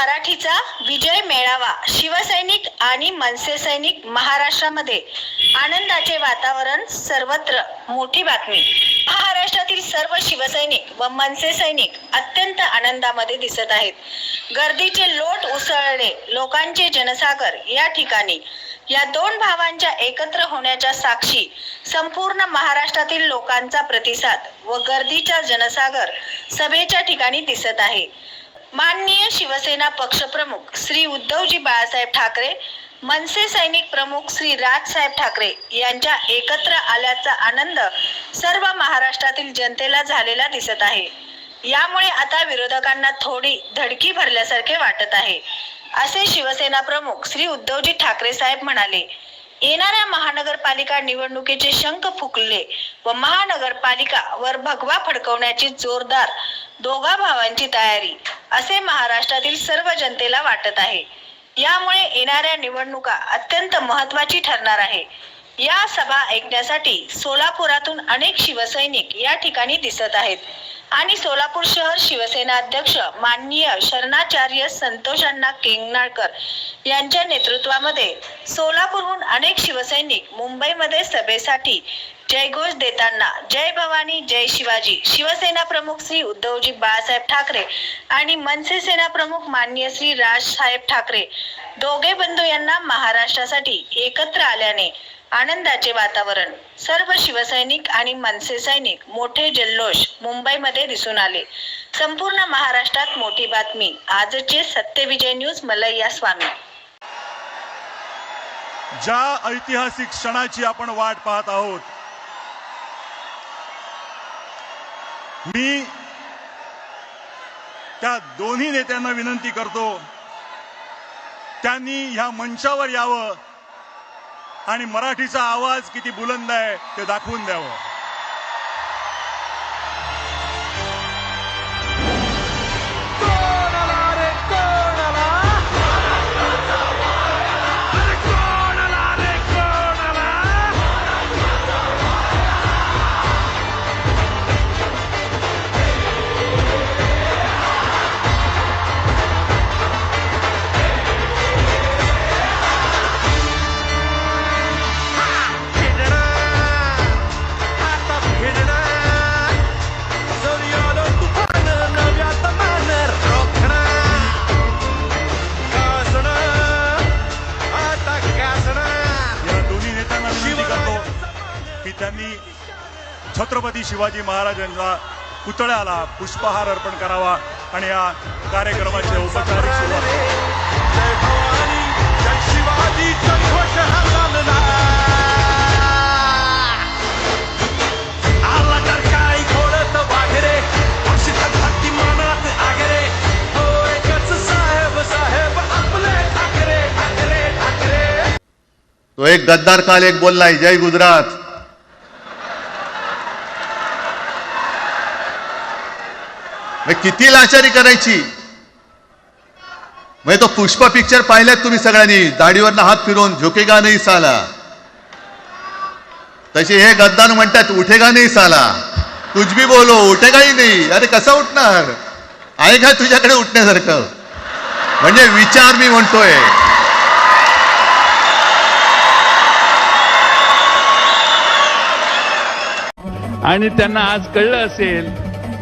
मराठीचा विजय मेळावा शिवसैनिक आणि मनसे सैनिक महाराष्ट्रामध्ये आनंदाचे वातावरण सर्वत्र मोठी बातमी. महाराष्ट्रातील सर्व शिवसैनिक व मनसे सैनिक अत्यंत आनंदामध्ये दिसत आहेत. गर्दीचे लोट उसळणे लोकांचे जनसागर या ठिकाणी या दोन भावांच्या एकत्र होण्याच्या साक्षी संपूर्ण महाराष्ट्रातील लोकांचा प्रतिसाद व गर्दीचा जनसागर सभेच्या ठिकाणी दिसत आहे. माननीय शिवसेना पक्षप्रमुख श्री उद्धवजी बाळासाहेब ठाकरे मनसे सैनिक प्रमुख श्री राजसाहेब ठाकरे यांच्या एकत्र आल्याचा आनंद सर्व महाराष्ट्रातील जनतेला झालेला दिसत आहे. यामुळे आता विरोधकांना थोडी धडकी भरल्यासारखे वाटत आहे. असे शिवसेना प्रमुख श्री उद्धवजी ठाकरे साहेब म्हणाले येणाऱ्या महानगरपालिका निवडणुकीचे शंख फुकले व महानगरपालिका वर भगवा फडकवण्याची जोरदार दोघा भावांची तयारी असे महाराष्ट्रातील सर्व जनतेला वाटत आहे. यामुळे येणाऱ्या निवडणुका अत्यंत महत्वाची ठरणार आहे. या सभा ऐकण्यासाठी सोलापुरातून अनेक शिवसैनिक या ठिकाणी दिसत आहेत. आणि सोलापूर शहर शिवसेना अध्यक्ष माननीय शरणाचार्य संतोषांना केंगनाळकर यांच्या नेतृत्वामध्ये सोलापूरहून अनेक शिवसैनिक मुंबईमध्ये सभेसाठी जयघोष देताना जय भवानी जय शिवाजी शिवसेना प्रमुख श्री उद्धवजी बाळासाहेब ठाकरे आणि मनसे सेना प्रमुख माननीय श्री राजसाहेब ठाकरे. दोघे बंधू यांना महाराष्ट्रासाठी एकत्र आल्याने आनंदाचे वातावरण. सर्व शिवसैनिक आणि मनसे सैनिक मोठे जल्लोष मुंबईमध्ये दिसून आले. संपूर्ण महाराष्ट्रात मोठी बातमी. आजचे सत्यविजय न्यूज मलैया स्वामी. ज्या ऐतिहासिक क्षणाची आपण वाट पाहत आहोत मी त्या दोन्ही नेत्यांना विनंती करतो त्यांनी ह्या मंचावर यावं. आणि मराठीचा आवाज किती बुलंद आहे ते दाखवून द्यावं. छत्रपती शिवाजी महाराजांचा पुतळ्याला पुष्पहार अर्पण करावा आणि या कार्यक्रमाचे औपचारिक तो एक गद्दार काल एक बोललाय जय गुजरात. मग किती लाचारी करायची? म्हणजे तो पुष्प पिक्चर पाहिल्यात तुम्ही सगळ्यांनी. दाढीवरनं हात फिरवून झोकेगा नाही साला. तसे हे गद्दार म्हणतात उठेगा नाही साला. तुझ भी बोलो उठेगाही नाही अरे कसा उठणार? आहे का तुझ्याकडे उठण्यासारखं? म्हणजे विचार मी म्हणतोय. आणि त्यांना आज कळलं असेल